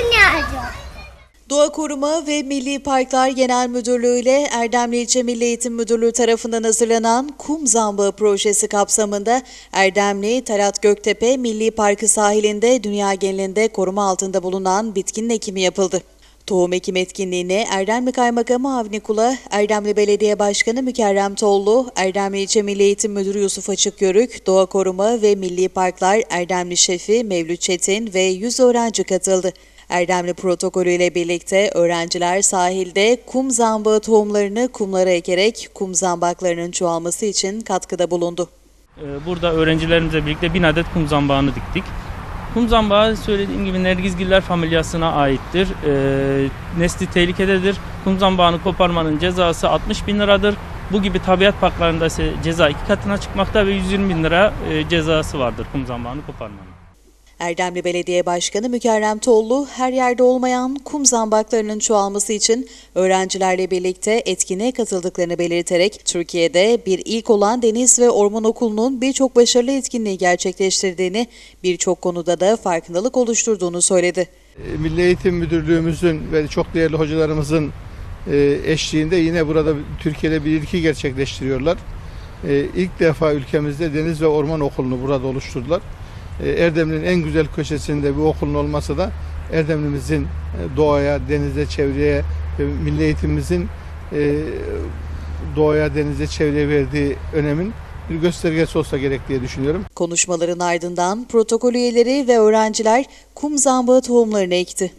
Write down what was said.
harcıyor. Doğa Koruma ve Milli Parklar Genel Müdürlüğü ile Erdemli İlçe Milli Eğitim Müdürlüğü tarafından hazırlanan Kum Zambağı projesi kapsamında Erdemli Talat Göktepe Milli Parkı sahilinde dünya genelinde koruma altında bulunan bitkinin ekimi yapıldı. Tohum ekim etkinliğine Erdemli Kaymakamı Avni Kula, Erdemli Belediye Başkanı Mükerrem Tollu, Erdemli İlçe Milli Eğitim Müdürü Yusuf Açıkyörük, Doğa Koruma ve Milli Parklar Erdemli Şefi Mevlüt Çetin ve 100 öğrenci katıldı. Erdemli protokolü ile birlikte öğrenciler sahilde kum zambağı tohumlarını kumlara ekerek kum zambaklarının çoğalması için katkıda bulundu. Ee, Burada öğrencilerimizle birlikte bin adet kum zambağını diktik. Kum zambağı söylediğim gibi nergizgiller familyasına aittir. Ee, nesli tehlikededir. Kum zambağını koparmanın cezası 60 bin liradır. Bu gibi tabiat parklarında ise ceza iki katına çıkmakta ve 120 bin lira e, cezası vardır kum zambağını koparmanın. Erdemli Belediye Başkanı Mükerrem Tollu, her yerde olmayan kum zambaklarının çoğalması için öğrencilerle birlikte etkinliğe katıldıklarını belirterek, Türkiye'de bir ilk olan Deniz ve Orman Okulu'nun birçok başarılı etkinliği gerçekleştirdiğini, birçok konuda da farkındalık oluşturduğunu söyledi. E, Milli Eğitim Müdürlüğümüzün ve çok değerli hocalarımızın e, eşliğinde yine burada Türkiye'de bir ilki gerçekleştiriyorlar. E, İlk defa ülkemizde Deniz ve Orman Okulu'nu burada oluşturdular. E, Erdemli'nin en güzel köşesinde bir okulun olması da Erdemli'mizin e, doğaya, denize, çevreye ve milli eğitimimizin e, doğaya, denize, çevreye verdiği önemin bir göstergesi olsa gerek diye düşünüyorum. Konuşmaların ardından protokol üyeleri ve öğrenciler kum zambağı tohumlarını ekti.